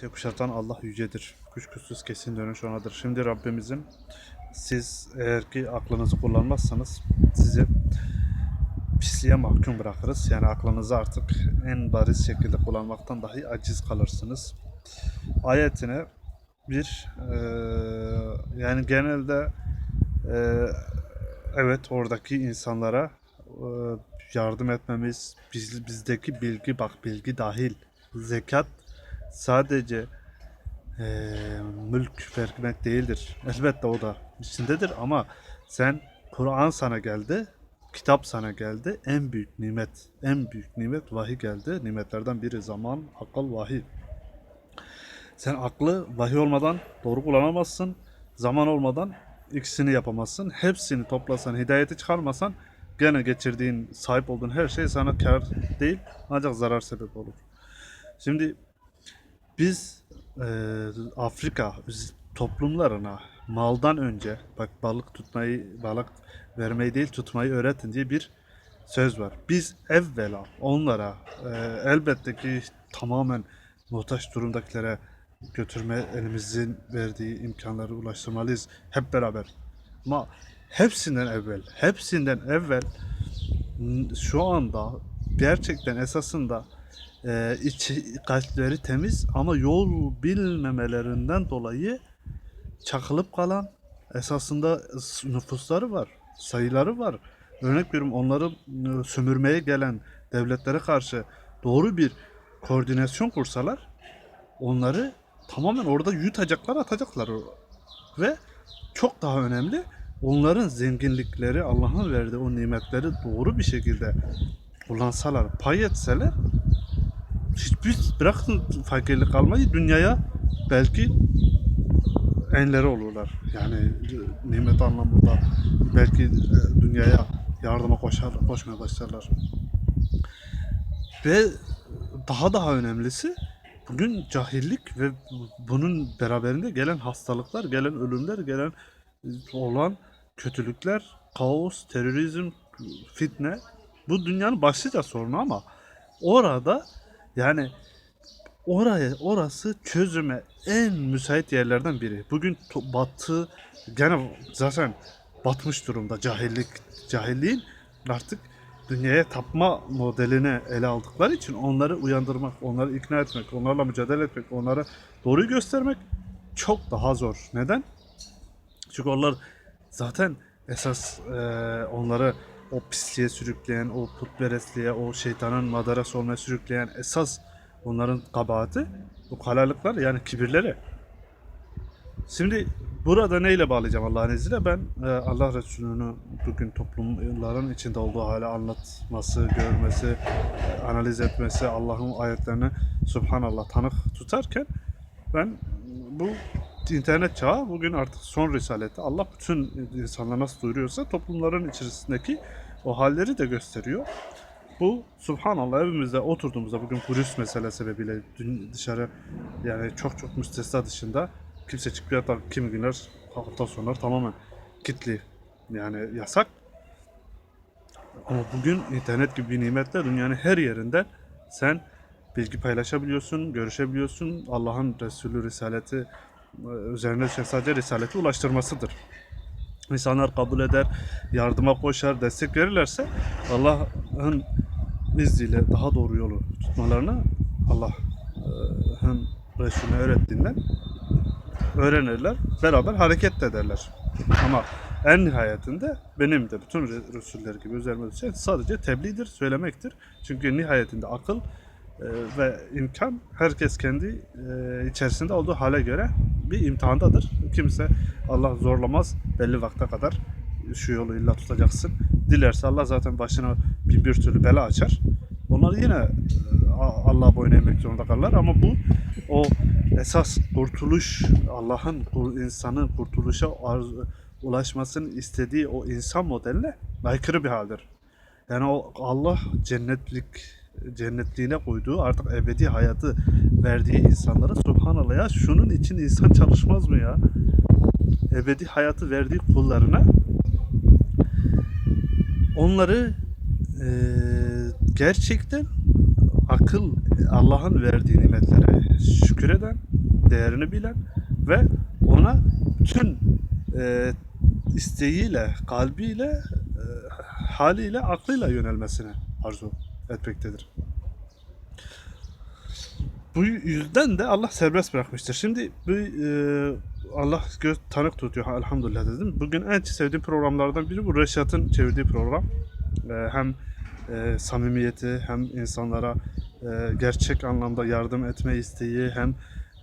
Şey kuşatan Allah yücedir. Kuşkusuz kesin dönüş onadır. Şimdi Rabbimizin siz eğer ki aklınızı kullanmazsanız sizi pisliğe mahkum bırakırız. Yani aklınızı artık en bariz şekilde kullanmaktan dahi aciz kalırsınız. Ayetine bir eee, yani genelde eee, evet oradaki insanlara eee, yardım etmemiz biz, bizdeki bilgi bak bilgi dahil zekat sadece eee, mülk vermek değildir. Elbette o da içindedir ama sen Kur'an sana geldi, kitap sana geldi. En büyük nimet, en büyük nimet vahiy geldi. Nimetlerden biri zaman, akıl, vahiy. Sen aklı vahiy olmadan doğru kullanamazsın. Zaman olmadan ikisini yapamazsın. Hepsini toplasan, hidayeti çıkarmasan gene geçirdiğin, sahip olduğun her şey sana kar değil ancak zarar sebep olur. Şimdi biz eee, Afrika toplumlarına maldan önce bak balık tutmayı, balık vermeyi değil tutmayı öğretin diye bir söz var. Biz evvela onlara eee, elbette ki tamamen muhtaç durumdakilere götürme elimizin verdiği imkanları ulaştırmalıyız hep beraber. Ama hepsinden evvel, hepsinden evvel şu anda gerçekten esasında e, içi, kalpleri temiz ama yol bilmemelerinden dolayı çakılıp kalan esasında nüfusları var, sayıları var. Örnek veriyorum onları e, sömürmeye gelen devletlere karşı doğru bir koordinasyon kursalar onları tamamen orada yutacaklar atacaklar ve çok daha önemli onların zenginlikleri Allah'ın verdiği o nimetleri doğru bir şekilde kullansalar pay etseler hiçbir bırakın fakirlik kalmayı dünyaya belki enleri olurlar. Yani nimet anlamında belki e, dünyaya yardıma koşar, koşmaya başlarlar. Ve daha daha önemlisi bugün cahillik ve bunun beraberinde gelen hastalıklar, gelen ölümler, gelen olan kötülükler, kaos, terörizm, fitne bu dünyanın başlıca sorunu ama orada yani oraya orası çözüme en müsait yerlerden biri. Bugün batı gene zaten batmış durumda cahillik cahilliğin artık dünyaya tapma modeline ele aldıkları için onları uyandırmak, onları ikna etmek, onlarla mücadele etmek, onlara doğruyu göstermek çok daha zor. Neden? Çünkü onlar zaten esas e, onları o pisliğe sürükleyen, o putperestliğe, o şeytanın madarası olmaya sürükleyen esas onların kabahati bu kalalıklar yani kibirleri. Şimdi burada neyle bağlayacağım Allah'ın izniyle? Ben e, Allah Resulü'nü bugün toplumların içinde olduğu hale anlatması, görmesi, e, analiz etmesi, Allah'ın ayetlerini Subhanallah tanık tutarken ben bu internet çağı bugün artık son risalette Allah bütün insanlara nasıl duyuruyorsa toplumların içerisindeki o halleri de gösteriyor. Bu subhanallah evimizde oturduğumuzda bugün virüs mesele sebebiyle dışarı yani çok çok müstesna dışında kimse çıkmıyor hatta kimi günler hafta sonları tamamen kitli yani yasak. Ama bugün internet gibi bir nimetle dünyanın her yerinde sen bilgi paylaşabiliyorsun, görüşebiliyorsun. Allah'ın Resulü Risaleti e, üzerine düşen sadece Risaleti ulaştırmasıdır. İnsanlar kabul eder, yardıma koşar, destek verirlerse Allah'ın izniyle daha doğru yolu tutmalarını Allah'ın Resulüne öğrettiğinden öğrenirler, beraber hareket de ederler. Ama en nihayetinde benim de bütün Re- Resuller gibi üzerime düşen sadece tebliğdir, söylemektir. Çünkü nihayetinde akıl e, ve imkan herkes kendi e, içerisinde olduğu hale göre bir imtihandadır. Kimse Allah zorlamaz belli vakte kadar şu yolu illa tutacaksın. Dilerse Allah zaten başına bir, bir türlü bela açar. Onlar yine e, Allah'a boyun eğmek zorunda kalırlar ama bu o esas kurtuluş Allah'ın insanın kurtuluşa arzu, ulaşmasını istediği o insan modeline aykırı bir haldir. Yani o Allah cennetlik cennetliğine koyduğu artık ebedi hayatı verdiği insanlara subhanallah ya şunun için insan çalışmaz mı ya? Ebedi hayatı verdiği kullarına onları eee, gerçekten akıl Allah'ın verdiği nimetlere şükür eden, değerini bilen ve ona bütün e, isteğiyle, kalbiyle, e, haliyle, aklıyla yönelmesini arzu etmektedir. Bu yüzden de Allah serbest bırakmıştır. Şimdi bu e, Allah göz tanık tutuyor ha, elhamdülillah dedim. Bugün en sevdiğim programlardan biri bu Reşat'ın çevirdiği program. E, hem e, samimiyeti hem insanlara e, gerçek anlamda yardım etme isteği hem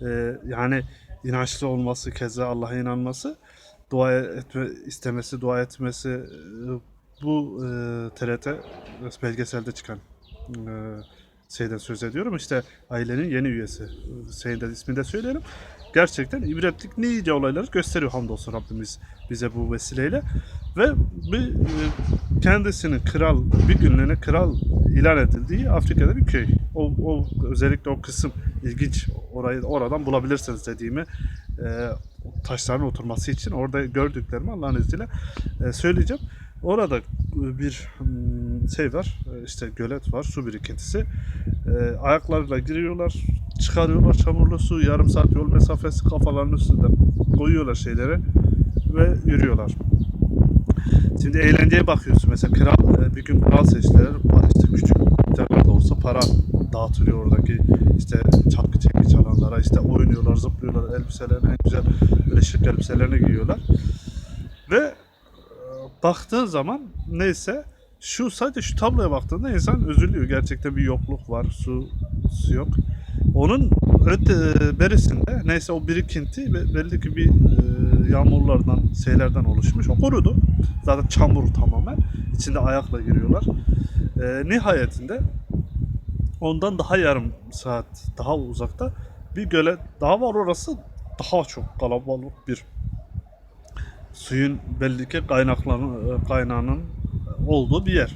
e, yani inançlı olması keza Allah'a inanması dua etme istemesi dua etmesi e, bu e, TRT belgeselde çıkan şeyden söz ediyorum işte ailenin yeni üyesi şeyin de ismini de söyleyelim gerçekten ibretlik nice olayları gösteriyor hamdolsun Rabbimiz bize bu vesileyle ve bir e, kendisinin kral bir günlüğüne kral ilan edildiği Afrika'da bir köy. O, o özellikle o kısım ilginç. Orayı oradan bulabilirsiniz dediğimi e, taşların oturması için orada gördüklerimi Allah'ın izniyle e, söyleyeceğim. Orada bir hmm, şey var, e, işte gölet var, su birikintisi. E, ayaklarıyla giriyorlar, çıkarıyorlar çamurlu su, yarım saat yol mesafesi kafalarının üstünde koyuyorlar şeyleri ve yürüyorlar. Şimdi eğlenceye bakıyorsun. Mesela kral e, bir gün kral seçtiler. İşte küçük miktarlarda olsa para dağıtılıyor oradaki işte çalgı çengi çalanlara. işte oynuyorlar, zıplıyorlar, elbiselerini en güzel böyle şık elbiselerini giyiyorlar. Baktığın zaman neyse şu sadece şu tabloya baktığında insan üzülüyor. Gerçekten bir yokluk var. Su, su yok. Onun öte berisinde neyse o birikinti belli ki bir e, yağmurlardan, şeylerden oluşmuş. O kurudu. Zaten çamur tamamen. İçinde ayakla giriyorlar. E, nihayetinde ondan daha yarım saat daha uzakta bir gölet daha var orası daha çok kalabalık bir suyun belli ki kaynakların kaynağının olduğu bir yer.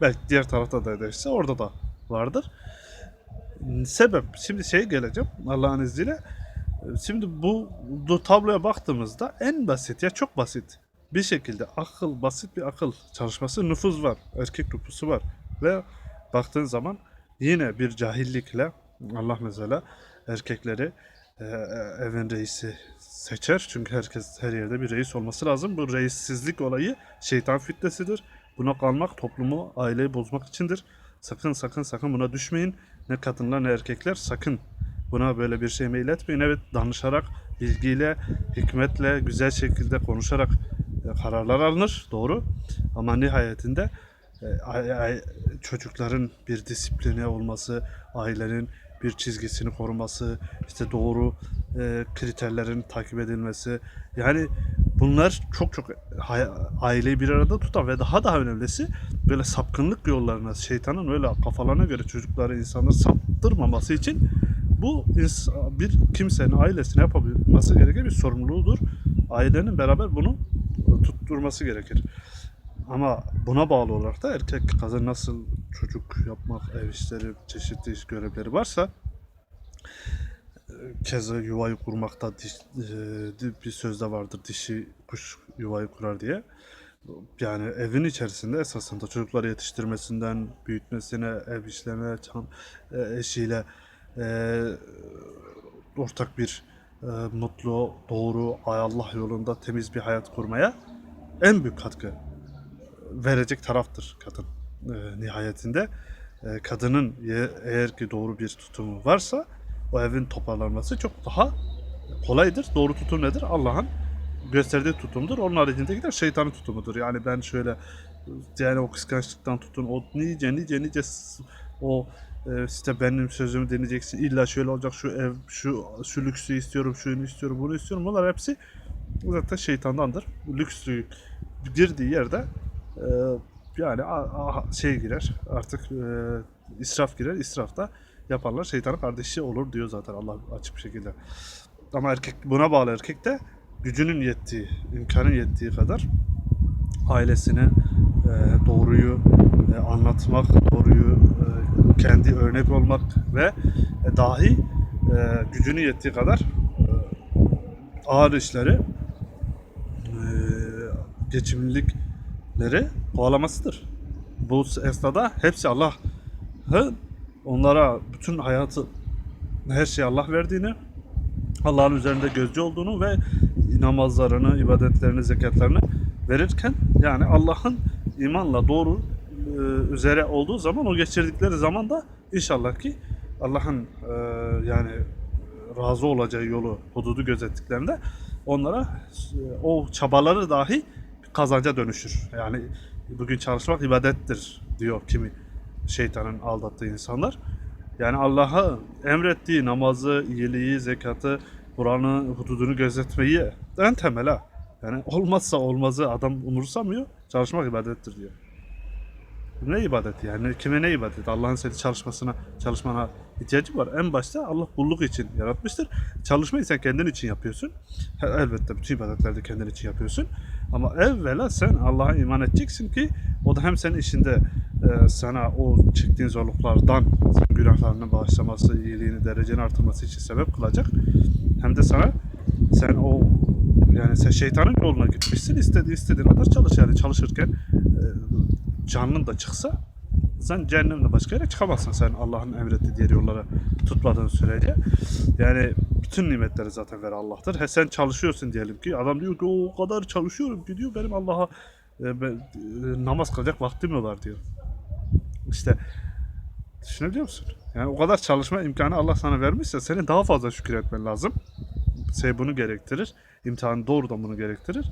Belki diğer tarafta da ederse orada da vardır. Sebep şimdi şey geleceğim Allah'ın izniyle. Şimdi bu, bu tabloya baktığımızda en basit ya çok basit bir şekilde akıl basit bir akıl çalışması nüfuz var. Erkek nüfusu var. Ve baktığın zaman yine bir cahillikle Allah mesela erkekleri e, evin reisi seçer. Çünkü herkes her yerde bir reis olması lazım. Bu reissizlik olayı şeytan fitnesidir. Buna kalmak toplumu, aileyi bozmak içindir. Sakın sakın sakın buna düşmeyin. Ne kadınlar ne erkekler sakın buna böyle bir şey meyil etmeyin. Evet danışarak, bilgiyle, hikmetle, güzel şekilde konuşarak e, kararlar alınır. Doğru. Ama nihayetinde e, ay- ay- çocukların bir disiplini olması, ailenin bir çizgisini koruması, işte doğru e, kriterlerin takip edilmesi. Yani bunlar çok çok aileyi bir arada tutan ve daha daha önemlisi böyle sapkınlık yollarına, şeytanın öyle kafalarına göre çocukları, insanları saptırmaması için bu bir kimsenin ailesine yapabilmesi gereken bir sorumluluğudur. Ailenin beraber bunu tutturması gerekir. Ama buna bağlı olarak da erkek kadın nasıl çocuk yapmak, ev işleri, çeşitli iş görevleri varsa e, keza yuvayı kurmakta diş, e, bir sözde vardır dişi kuş yuvayı kurar diye. Yani evin içerisinde esasında çocukları yetiştirmesinden büyütmesine, ev işlerine, çam, e, eşiyle e, ortak bir e, mutlu, doğru, ay Allah yolunda temiz bir hayat kurmaya en büyük katkı verecek taraftır kadın e, nihayetinde. E, kadının eğer ki doğru bir tutumu varsa o evin toparlanması çok daha kolaydır. Doğru tutum nedir? Allah'ın gösterdiği tutumdur. Onun haricinde de şeytanın tutumudur. Yani ben şöyle yani o kıskançlıktan tutun o nice nice nice o e, işte benim sözümü dinleyeceksin illa şöyle olacak şu ev şu şu lüksü istiyorum şunu istiyorum bunu istiyorum bunlar hepsi zaten şeytandandır. Bu lükslü girdiği yerde e, yani şey girer artık e, israf girer israfta yaparlar şeytanın kardeşi olur diyor zaten Allah açık bir şekilde. Ama erkek buna bağlı erkek de gücünün yettiği, imkanın yettiği kadar ailesine e, doğruyu e, anlatmak, doğruyu kendi örnek olmak ve dahi e, gücünün yettiği kadar ağır işleri e, geçimlilikleri kovalamasıdır. Bu esnada hepsi Allah'ın onlara bütün hayatı her şeyi Allah verdiğini, Allah'ın üzerinde gözcü olduğunu ve namazlarını, ibadetlerini, zekatlarını verirken yani Allah'ın imanla doğru e, üzere olduğu zaman o geçirdikleri zaman da inşallah ki Allah'ın e, yani razı olacağı yolu, hududu gözettiklerinde onlara e, o çabaları dahi kazanca dönüşür. Yani bugün çalışmak ibadettir diyor kimi şeytanın aldattığı insanlar. Yani Allah'a emrettiği namazı, iyiliği, zekatı, Kur'an'ı, hududunu gözetmeyi en temel ha. Yani olmazsa olmazı adam umursamıyor. Çalışmak ibadettir diyor. Ne ibadet yani? Kime ne ibadet? Allah'ın seni çalışmasına, çalışmana ihtiyacı var. En başta Allah kulluk için yaratmıştır. Çalışmayı sen kendin için yapıyorsun. Elbette bütün ibadetleri de kendin için yapıyorsun. Ama evvela sen Allah'a iman edeceksin ki o da hem senin işinde e, sana o çektiğin zorluklardan senin günahlarını bağışlaması, iyiliğini, dereceni artırması için sebep kılacak. Hem de sana sen o yani sen şeytanın yoluna gitmişsin. istediği istediğin kadar çalış yani çalışırken e, canın da çıksa sen cehennemde başka yere çıkamazsın sen Allah'ın emrettiği diğer yollara tutmadığın sürece. Yani bütün nimetleri zaten veren Allah'tır. He sen çalışıyorsun diyelim ki adam diyor ki o kadar çalışıyorum ki diyor benim Allah'a e, ben, e, namaz kılacak vaktim yok var diyor. İşte düşünebiliyor musun? Yani o kadar çalışma imkanı Allah sana vermişse senin daha fazla şükür etmen lazım. Şey bunu gerektirir. İmtihan doğrudan bunu gerektirir.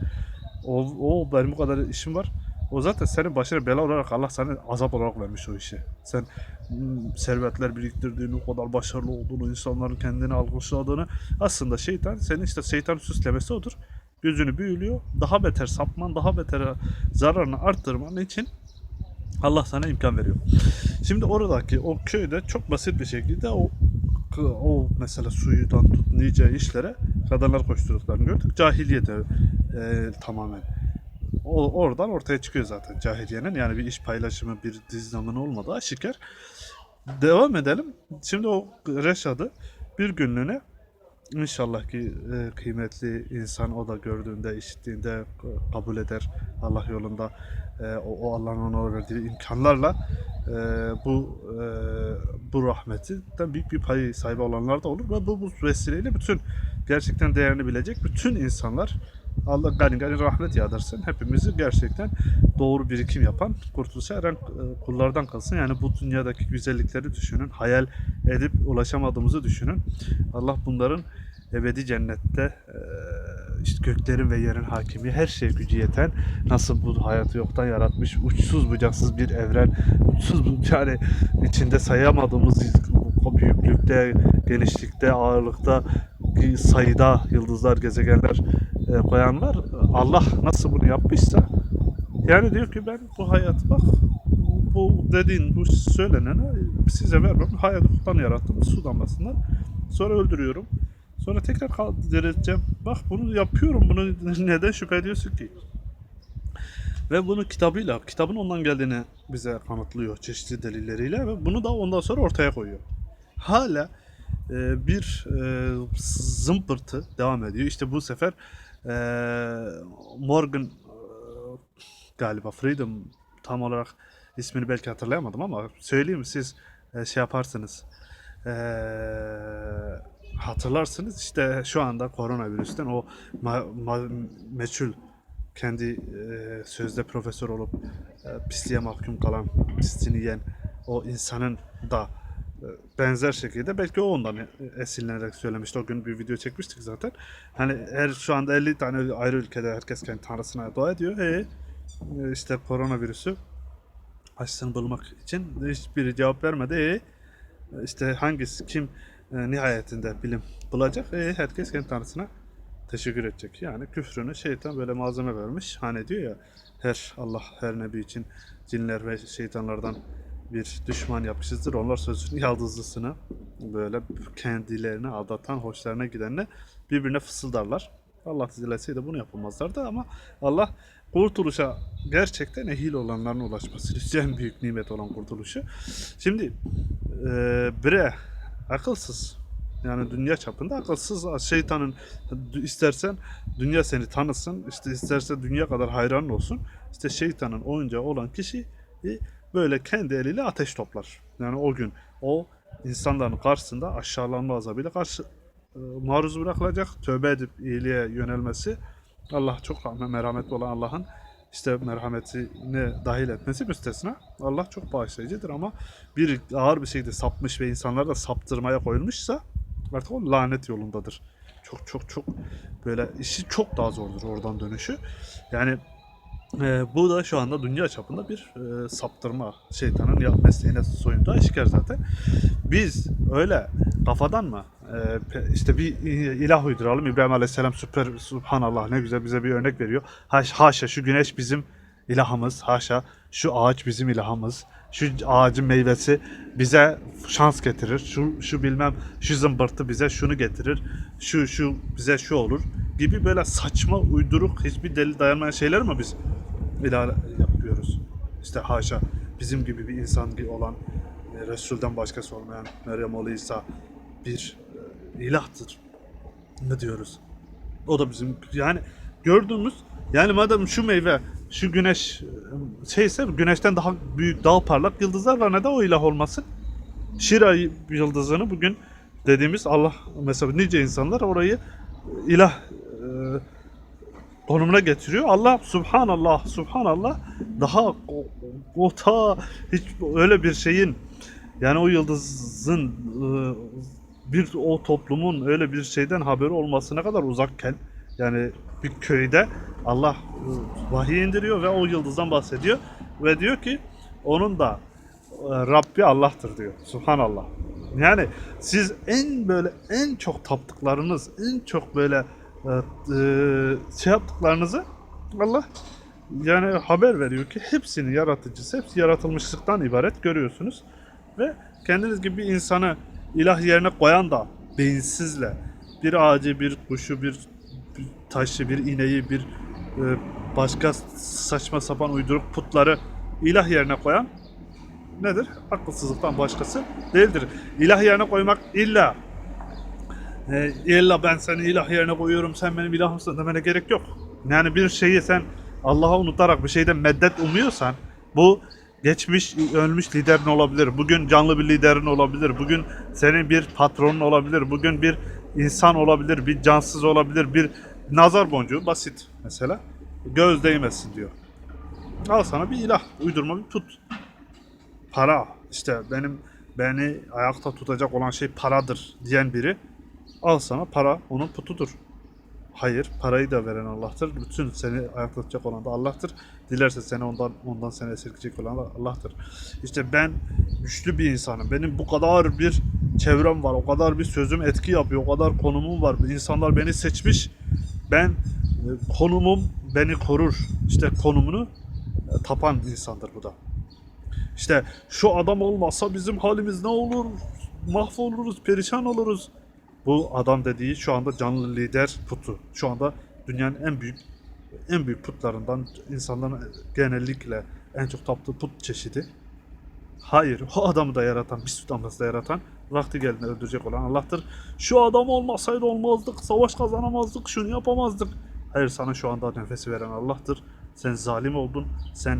O, o benim bu kadar işim var. O zaten senin başına bela olarak Allah sana azap olarak vermiş o işi. Sen mm, servetler biriktirdiğini, o kadar başarılı olduğunu, insanların kendini alkışladığını aslında şeytan, senin işte şeytan süslemesi odur. Gözünü büyülüyor. Daha beter sapman, daha beter zararını arttırman için Allah sana imkan veriyor. Şimdi oradaki o köyde çok basit bir şekilde o o mesela suyudan tut nice işlere kadınlar koşturduklarını gördük. Cahiliyete e, tamamen. O, oradan ortaya çıkıyor zaten cahiliyenin. Yani bir iş paylaşımı, bir dizlamın olmadığı aşikar. Devam edelim. Şimdi o Reşad'ı bir günlüğüne İnşallah ki e, kıymetli insan o da gördüğünde, işittiğinde kabul eder Allah yolunda e, o, o Allah'ın ona verdiği imkanlarla e, bu e, bu rahmetten büyük bir payı sahibi olanlar da olur ve bu, bu vesileyle bütün gerçekten değerini bilecek bütün insanlar Allah gani gani rahmet yağdırsın. Hepimizi gerçekten doğru birikim yapan, kurtuluşa eren kullardan kalsın. Yani bu dünyadaki güzellikleri düşünün, hayal edip ulaşamadığımızı düşünün. Allah bunların ebedi cennette e, işte göklerin ve yerin hakimi her şeye gücü yeten nasıl bu hayatı yoktan yaratmış uçsuz bucaksız bir evren uçsuz yani içinde sayamadığımız büyüklükte genişlikte ağırlıkta sayıda yıldızlar gezegenler e, koyanlar Allah nasıl bunu yapmışsa yani diyor ki ben bu hayatı bak bu dediğin bu söylenene size vermem hayatı kuttan yarattım su damlasından sonra öldürüyorum. Sonra tekrar kal- dirilteceğim bak bunu yapıyorum bunu neden şüphe ediyorsun ki? Ve bunu kitabıyla kitabın ondan geldiğini bize kanıtlıyor çeşitli delilleriyle ve bunu da ondan sonra ortaya koyuyor. Hala e, bir e, zımpırtı devam ediyor. İşte bu sefer e, Morgan e, galiba Freedom tam olarak ismini belki hatırlayamadım ama söyleyeyim siz e, şey yaparsınız. Hatırlarsınız işte şu anda koronavirüsten o ma- ma- meçhul kendi e, sözde profesör olup e, pisliğe mahkum kalan, pisliğini yiyen o insanın da benzer şekilde belki o ondan esinlenerek söylemişti. O gün bir video çekmiştik zaten. Hani her şu anda 50 tane ayrı ülkede herkes kendi tanrısına dua ediyor. E, e, işte koronavirüsü aşısını bulmak için hiçbiri cevap vermedi. E, işte hangisi kim e, nihayetinde bilim bulacak? E, herkes kendi tanrısına teşekkür edecek. Yani küfrünü şeytan böyle malzeme vermiş. Hani diyor ya her Allah her nebi için cinler ve şeytanlardan bir düşman yapmışızdır. Onlar sözünün yaldızlısını böyle kendilerini aldatan, hoşlarına gidenle birbirine fısıldarlar. Allah dileseydi bunu yapamazlardı ama Allah kurtuluşa gerçekten ehil olanların ulaşması. En büyük nimet olan kurtuluşu. Şimdi e, bre akılsız yani dünya çapında akılsız şeytanın istersen dünya seni tanısın, işte isterse dünya kadar hayran olsun. İşte şeytanın oyuncağı olan kişi e, böyle kendi eliyle ateş toplar. Yani o gün o insanların karşısında aşağılanma azabıyla karşı e, maruz bırakılacak. Tövbe edip iyiliğe yönelmesi Allah çok merhametli olan Allah'ın işte merhametine dahil etmesi müstesna. Allah çok bağışlayıcıdır ama bir ağır bir şekilde sapmış ve insanları da saptırmaya koyulmuşsa artık o lanet yolundadır. Çok çok çok böyle işi çok daha zordur oradan dönüşü. Yani e, bu da şu anda dünya çapında bir e, saptırma şeytanın ya mesleğine soyunduğu aşikar zaten. Biz öyle kafadan mı e, işte bir ilah uyduralım. İbrahim Aleyhisselam süper subhanallah ne güzel bize bir örnek veriyor. Haş, haşa şu güneş bizim ilahımız. Haşa şu ağaç bizim ilahımız. Şu ağacın meyvesi bize şans getirir. Şu şu bilmem şu zımbırtı bize şunu getirir. Şu şu bize şu olur gibi böyle saçma uyduruk hiçbir delil dayanmayan şeyler mi biz ilah yapıyoruz? İşte haşa bizim gibi bir insan gibi olan e, Resul'den başkası olmayan Meryem oğlu İsa bir e, ilahtır. Ne diyoruz? O da bizim yani gördüğümüz yani madem şu meyve şu güneş şeyse güneşten daha büyük daha parlak yıldızlar var neden o ilah olmasın? Şira yıldızını bugün dediğimiz Allah mesela nice insanlar orayı ilah e, konumuna getiriyor. Allah subhanallah subhanallah daha o, o ta hiç öyle bir şeyin yani o yıldızın e, bir o toplumun öyle bir şeyden haberi olmasına kadar uzakken yani bir köyde Allah vahiy indiriyor ve o yıldızdan bahsediyor ve diyor ki onun da e, Rabbi Allah'tır diyor. Subhanallah. Yani siz en böyle en çok taptıklarınız, en çok böyle e, e, şey yaptıklarınızı Allah yani haber veriyor ki hepsinin yaratıcısı, hepsi yaratılmışlıktan ibaret görüyorsunuz. Ve kendiniz gibi bir insanı ilah yerine koyan da beyinsizle bir ağacı, bir kuşu, bir taşı, bir ineği, bir e, başka saçma sapan uyduruk putları ilah yerine koyan nedir? Akılsızlıktan başkası değildir. İlah yerine koymak illa e, illa ben seni ilah yerine koyuyorum sen benim ilahımsın demene gerek yok. Yani bir şeyi sen Allah'a unutarak bir şeyden meddet umuyorsan bu geçmiş ölmüş liderin olabilir. Bugün canlı bir liderin olabilir. Bugün senin bir patronun olabilir. Bugün bir insan olabilir. Bir cansız olabilir. Bir nazar boncuğu basit mesela. Göz değmesin diyor. Al sana bir ilah. Uydurma bir put. Para. işte benim beni ayakta tutacak olan şey paradır diyen biri al sana para onun putudur. Hayır, parayı da veren Allah'tır. Bütün seni ayakta tutacak olan da Allah'tır. Dilerse seni ondan ondan seni esirgeyecek olan da Allah'tır. İşte ben güçlü bir insanım. Benim bu kadar bir çevrem var. O kadar bir sözüm etki yapıyor. O kadar konumum var. İnsanlar beni seçmiş. Ben e, konumum beni korur. İşte konumunu e, tapan insandır bu da. İşte şu adam olmazsa bizim halimiz ne olur? Mahvoluruz, perişan oluruz. Bu adam dediği şu anda canlı lider putu. Şu anda dünyanın en büyük en büyük putlarından insanların genellikle en çok taptığı put çeşidi. Hayır, o adamı da yaratan, bir süt damlası da yaratan, vakti geldiğinde öldürecek olan Allah'tır. Şu adam olmasaydı olmazdık, savaş kazanamazdık, şunu yapamazdık. Hayır, sana şu anda nefesi veren Allah'tır. Sen zalim oldun, sen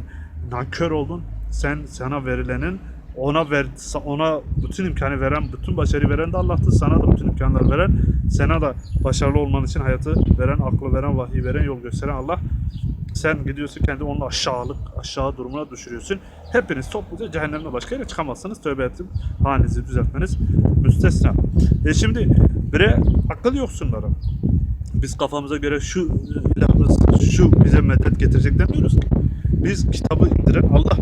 nankör oldun, sen sana verilenin ona ver ona bütün imkanı veren, bütün başarı veren de Allah'tır. Sana da bütün imkanları veren, sana da başarılı olman için hayatı veren, aklı veren, vahiy veren, yol gösteren Allah. Sen gidiyorsun kendi onun aşağılık, aşağı durumuna düşürüyorsun. Hepiniz topluca cehennemde başka yere çıkamazsınız. Tövbe edip halinizi düzeltmeniz müstesna. E şimdi bire akıl yoksunları. Biz kafamıza göre şu ilahımız, şu bize medet getirecek demiyoruz ki. Biz kitabı indiren Allah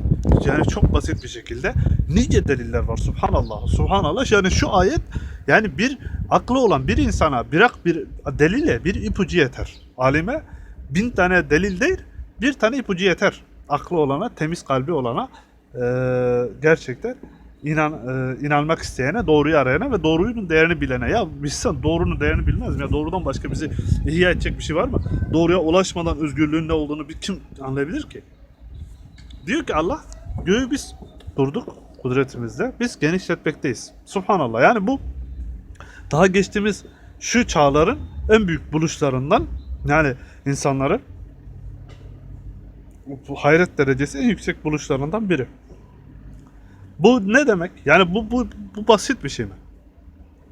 yani çok basit bir şekilde nice deliller var subhanallah subhanallah yani şu ayet yani bir aklı olan bir insana bırak bir delile bir ipucu yeter alime bin tane delil değil bir tane ipucu yeter aklı olana temiz kalbi olana eee, gerçekten inan eee, inanmak isteyene doğruyu arayana ve doğrunun değerini bilene ya insan doğrunun değerini bilmez mi ya doğrudan başka bizi ihya edecek bir şey var mı doğruya ulaşmadan özgürlüğün ne olduğunu bir kim anlayabilir ki Diyor ki Allah göğü biz kurduk kudretimizle. Biz genişletmekteyiz. Subhanallah. Yani bu daha geçtiğimiz şu çağların en büyük buluşlarından yani insanları hayret derecesi en yüksek buluşlarından biri. Bu ne demek? Yani bu, bu, bu basit bir şey mi?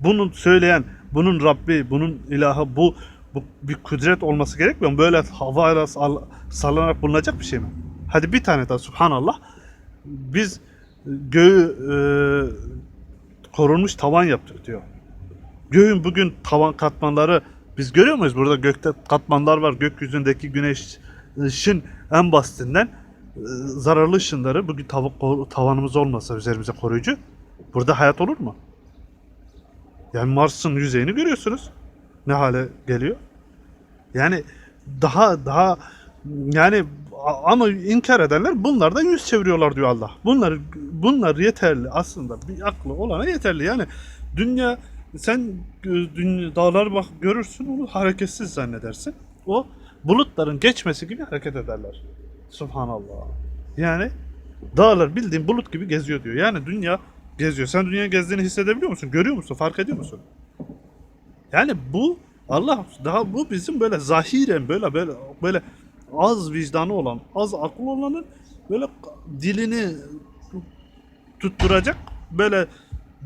Bunun söyleyen, bunun Rabbi, bunun ilahı, bu, bu bir kudret olması gerekmiyor mu? Böyle havayla sall- sallanarak bulunacak bir şey mi? Hadi bir tane daha subhanallah. Biz göğü e, korunmuş tavan yaptık diyor. Göğün bugün tavan katmanları biz görüyor muyuz? Burada gökte katmanlar var. Gökyüzündeki güneş ışın en basitinden e, zararlı ışınları bugün tav- tavanımız olmasa üzerimize koruyucu burada hayat olur mu? Yani Mars'ın yüzeyini görüyorsunuz. Ne hale geliyor? Yani daha daha yani ama inkar edenler bunlardan yüz çeviriyorlar diyor Allah. Bunlar bunlar yeterli aslında bir aklı olana yeterli. Yani dünya sen e, dünya, dağlar bak görürsün onu hareketsiz zannedersin. O bulutların geçmesi gibi hareket ederler. Subhanallah. Yani dağlar bildiğin bulut gibi geziyor diyor. Yani dünya geziyor. Sen dünya gezdiğini hissedebiliyor musun? Görüyor musun? Fark ediyor musun? Yani bu Allah daha bu bizim böyle zahiren böyle böyle böyle az vicdanı olan, az aklı olanın böyle dilini tutturacak, böyle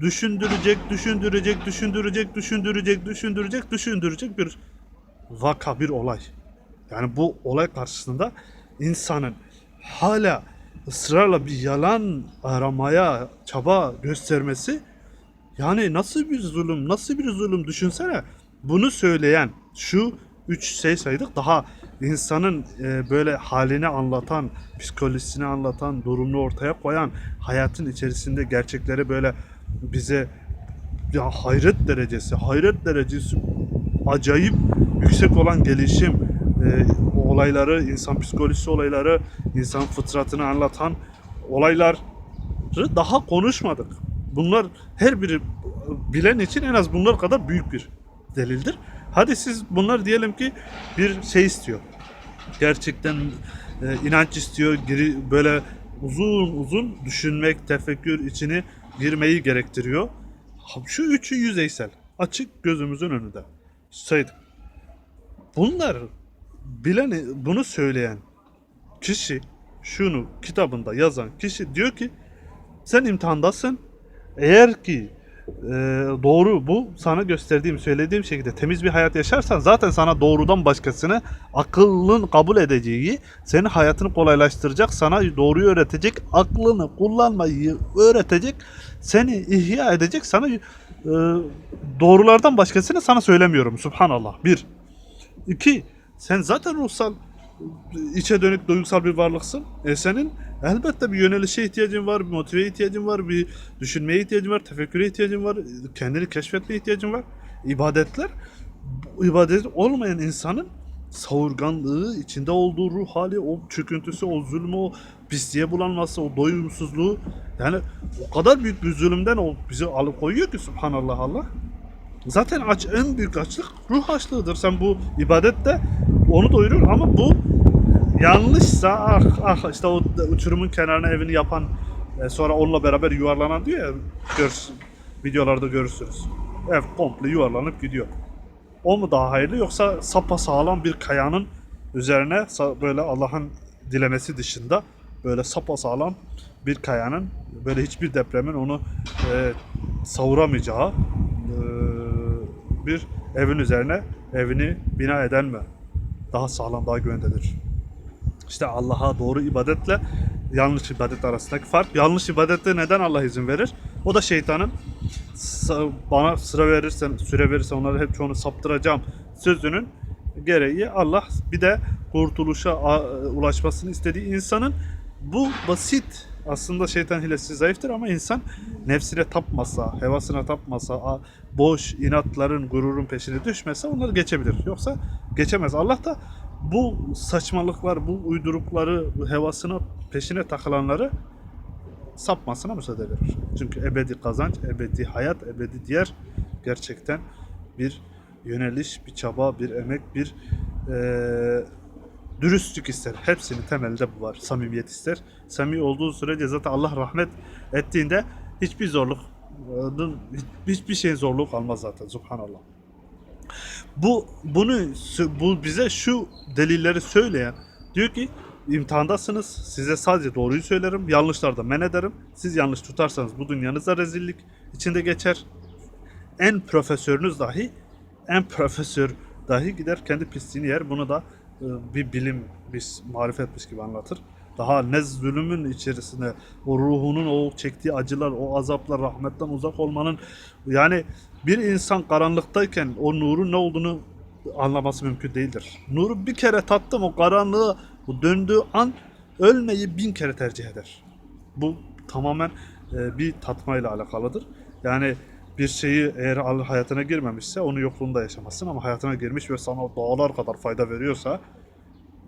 düşündürecek, düşündürecek, düşündürecek, düşündürecek, düşündürecek, düşündürecek bir vaka, bir olay. Yani bu olay karşısında insanın hala ısrarla bir yalan aramaya çaba göstermesi yani nasıl bir zulüm, nasıl bir zulüm düşünsene. Bunu söyleyen şu üç şey saydık daha insanın e, böyle halini anlatan, psikolojisini anlatan, durumunu ortaya koyan, hayatın içerisinde gerçekleri böyle bize ya hayret derecesi, hayret derecesi acayip yüksek olan gelişim, e, olayları, insan psikolojisi olayları, insan fıtratını anlatan olayları daha konuşmadık. Bunlar her biri bilen için en az bunlar kadar büyük bir delildir. Hadi siz bunlar diyelim ki bir şey istiyor. Gerçekten e, inanç istiyor, giri, böyle uzun uzun düşünmek, tefekkür içini girmeyi gerektiriyor. Şu üçü yüzeysel. Açık gözümüzün önünde. Saydık. Bunlar bilen, bunu söyleyen kişi, şunu kitabında yazan kişi diyor ki sen imtihandasın. Eğer ki e, doğru bu sana gösterdiğim, söylediğim şekilde temiz bir hayat yaşarsan zaten sana doğrudan başkasını akıllın kabul edeceği, senin hayatını kolaylaştıracak, sana doğruyu öğretecek, aklını kullanmayı öğretecek, seni ihya edecek, sana e, doğrulardan başkasını sana söylemiyorum. Subhanallah. Bir. İki. Sen zaten ruhsal içe dönük duygusal bir varlıksın. E senin elbette bir yönelişe ihtiyacın var, bir motive ihtiyacın var, bir düşünmeye ihtiyacın var, tefekküre ihtiyacın var, kendini keşfetmeye ihtiyacın var. İbadetler, ibadet olmayan insanın savurganlığı, içinde olduğu ruh hali, o çöküntüsü, o zulmü, o pisliğe bulanması, o doyumsuzluğu yani o kadar büyük bir zulümden o bizi alıkoyuyor ki subhanallah Allah. Zaten aç en büyük açlık ruh açlığıdır. Sen bu ibadette onu doyurur ama bu yanlışsa ah ah işte o uçurumun kenarına evini yapan e, sonra onunla beraber yuvarlanan diyor ya gör, videolarda görürsünüz. Ev komple yuvarlanıp gidiyor. O mu daha hayırlı yoksa sapa sağlam bir kayanın üzerine böyle Allah'ın dilemesi dışında böyle sapa sağlam bir kayanın böyle hiçbir depremin onu e, savuramayacağı e, bir evin üzerine evini bina eden mi? Daha sağlam, daha güvendedir. İşte Allah'a doğru ibadetle yanlış ibadet arasındaki fark. Yanlış ibadette neden Allah izin verir? O da şeytanın "Sa- bana sıra verirsen, süre verirsen onları hep çoğunu saptıracağım sözünün gereği Allah bir de kurtuluşa ulaşmasını istediği insanın bu basit aslında şeytan hilesi zayıftır ama insan nefsine tapmasa, hevasına tapmasa, boş inatların, gururun peşine düşmese onları geçebilir. Yoksa geçemez. Allah da bu saçmalıklar, bu uydurukları, bu hevasına peşine takılanları sapmasına müsaade verir. Çünkü ebedi kazanç, ebedi hayat, ebedi diğer gerçekten bir yöneliş, bir çaba, bir emek, bir eee, dürüstlük ister. Hepsinin temelinde bu var. Samimiyet ister. Samimi olduğu sürece zaten Allah rahmet ettiğinde hiçbir zorluk hiçbir şeyin zorluğu kalmaz zaten. Subhanallah. Bu bunu bu bize şu delilleri söyleyen diyor ki imtihandasınız. Size sadece doğruyu söylerim. Yanlışlarda men ederim. Siz yanlış tutarsanız bu dünyanızda rezillik içinde geçer. En profesörünüz dahi en profesör dahi gider kendi pisliğini yer. Bunu da bir bilim, bir marifetmiş gibi anlatır. Daha ne zulümün içerisinde o ruhunun o çektiği acılar, o azaplar, rahmetten uzak olmanın yani bir insan karanlıktayken o nurun ne olduğunu anlaması mümkün değildir. Nuru bir kere tattım o karanlığı bu döndüğü an ölmeyi bin kere tercih eder. Bu tamamen e, bir tatmayla alakalıdır. Yani bir şeyi eğer hayatına girmemişse onu yokluğunda yaşamazsın ama hayatına girmiş ve sana dağlar kadar fayda veriyorsa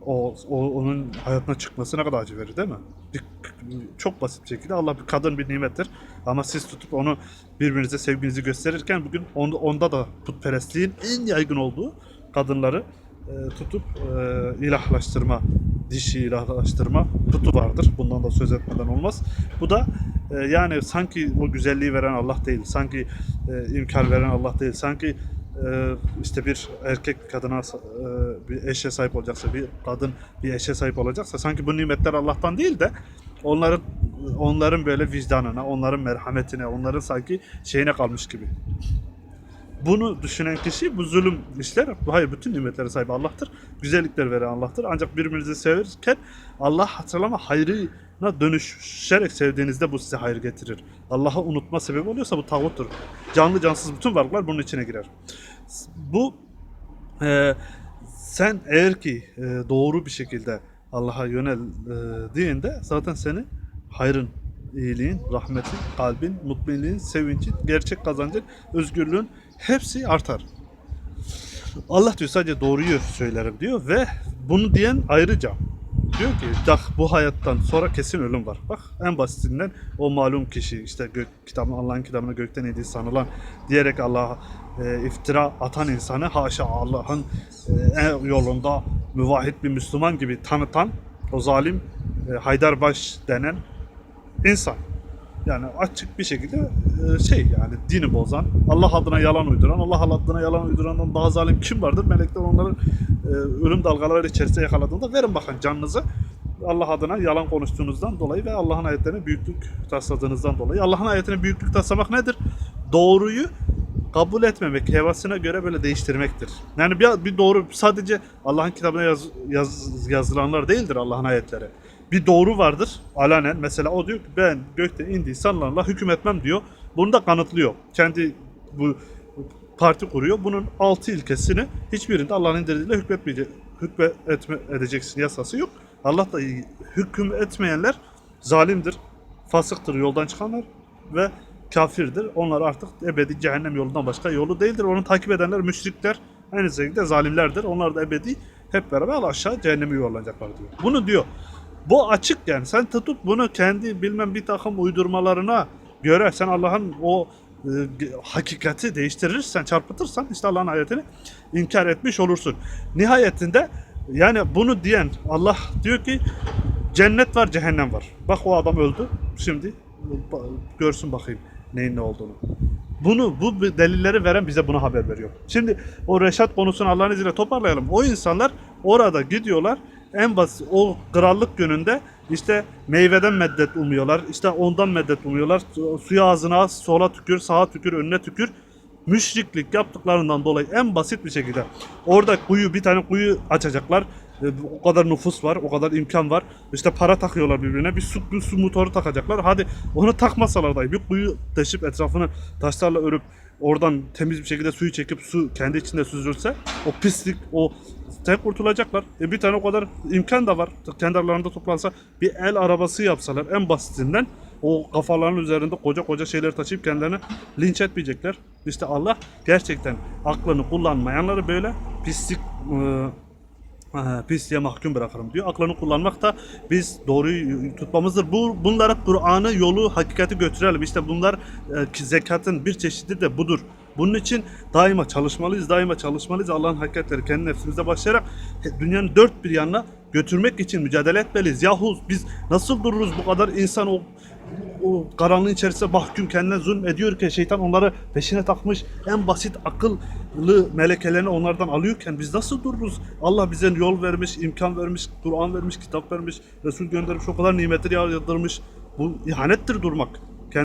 o, o onun hayatına çıkması ne kadar acı verir değil mi? Bir, çok basit bir şekilde Allah bir kadın bir nimettir ama siz tutup onu birbirinize sevginizi gösterirken bugün onda, onda da putperestliğin en yaygın olduğu kadınları e, tutup e, ilahlaştırma, dişi ilahlaştırma tutu vardır. Bundan da söz etmeden olmaz. Bu da e, yani sanki o güzelliği veren Allah değil, sanki e, imkan veren Allah değil, sanki e, işte bir erkek kadına e, bir eşe sahip olacaksa, bir kadın bir eşe sahip olacaksa sanki bu nimetler Allah'tan değil de onların onların böyle vicdanına, onların merhametine, onların sanki şeyine kalmış gibi. Bunu düşünen kişi bu zulüm işler. Hayır bütün nimetlere sahip Allah'tır. Güzellikler veren Allah'tır. Ancak birbirinizi severken Allah hatırlama hayrına dönüşerek sevdiğinizde bu size hayır getirir. Allah'ı unutma sebebi oluyorsa bu tağuttur. Canlı cansız bütün varlıklar bunun içine girer. Bu e, sen eğer ki e, doğru bir şekilde Allah'a yöneldiğinde zaten seni hayrın, iyiliğin, rahmetin, kalbin, mutmainliğin, sevincin, gerçek kazancın, özgürlüğün hepsi artar. Allah diyor sadece doğruyu söylerim diyor ve bunu diyen ayrıca diyor ki bak bu hayattan sonra kesin ölüm var. Bak en basitinden o malum kişi işte gök kitabın Allah'ın kitabını gökten indiği sanılan diyerek Allah'a e, iftira atan insanı haşa Allah'ın e, yolunda müvahhid bir Müslüman gibi tanıtan o zalim e, Haydarbaş denen insan. Yani açık bir şekilde e, şey yani dini bozan, Allah adına yalan uyduran, Allah adına yalan uydurandan daha zalim kim vardır? Melekler onların e, ölüm dalgaları içerisinde yakaladığında verin bakın canınızı. Allah adına yalan konuştuğunuzdan dolayı ve Allah'ın ayetlerine büyüklük tasladığınızdan dolayı. Allah'ın ayetine büyüklük taslamak nedir? Doğruyu kabul etmemek, hevasına göre böyle değiştirmektir. Yani bir, bir doğru sadece Allah'ın kitabına yaz, yaz- yazılanlar değildir Allah'ın ayetleri. Bir doğru vardır alanen. Mesela o diyor ki ben gökte indiği sanılanla hükmetmem diyor. Bunu da kanıtlıyor. Kendi bu parti kuruyor. Bunun altı ilkesini hiçbirinde Allah'ın indirdiğiyle hükmetmeyecek, hükme etme, edeceksin yasası yok. Allah da hüküm etmeyenler zalimdir, fasıktır, yoldan çıkanlar ve kafirdir. Onlar artık ebedi cehennem yolundan başka yolu değildir. Onu takip edenler müşrikler, aynı şekilde zalimlerdir. Onlar da ebedi hep beraber aşağı cehenneme yuvarlanacaklar diyor. Bunu diyor. Bu açık yani. Sen tutup bunu kendi bilmem bir takım uydurmalarına göre sen Allah'ın o e, hakikati değiştirirsen, çarpıtırsan işte Allah'ın ayetini inkar etmiş olursun. Nihayetinde yani bunu diyen Allah diyor ki cennet var, cehennem var. Bak o adam öldü. Şimdi görsün bakayım neyin ne olduğunu. Bunu bu delilleri veren bize bunu haber veriyor. Şimdi o Reşat konusunu Allah'ın izniyle toparlayalım. O insanlar orada gidiyorlar en basit o krallık gününde işte meyveden meddet umuyorlar. işte ondan meddet umuyorlar. Su- Suyu ağzına az, sola tükür, sağa tükür, önüne tükür. Müşriklik yaptıklarından dolayı en basit bir şekilde orada kuyu bir tane kuyu açacaklar. E, O kadar nüfus var, o kadar imkan var. İşte para takıyorlar birbirine. Bir su, bir su motoru takacaklar. Hadi onu takmasalar dahi bir kuyu deşip etrafını taşlarla örüp oradan temiz bir şekilde suyu çekip su kendi içinde süzülse o pislik, o tek kurtulacaklar. E bir tane o kadar imkan da var. Kendi aralarında toplansa bir el arabası yapsalar en basitinden o kafalarının üzerinde koca koca şeyler taşıyıp kendilerini linç etmeyecekler. İşte Allah gerçekten aklını kullanmayanları böyle pislik e, Aha, pisliğe mahkum bırakırım diyor. Aklını kullanmak da biz doğruyu tutmamızdır. Bu bunlara Kur'an'ı, yolu, hakikati götürelim. İşte bunlar e, zekatın bir çeşidi de budur. Bunun için daima çalışmalıyız, daima çalışmalıyız. Allah'ın hakikatleri kendi nefsimizde başlayarak dünyanın dört bir yanına götürmek için mücadele etmeliyiz. Yahu biz nasıl dururuz bu kadar insan o o karanlığın içerisinde mahkum kendine zulm ediyor ki şeytan onları peşine takmış en basit akıllı melekelerini onlardan alıyorken biz nasıl dururuz? Allah bize yol vermiş, imkan vermiş, Kur'an vermiş, kitap vermiş, Resul göndermiş, o kadar nimetleri yağdırmış. Bu ihanettir durmak.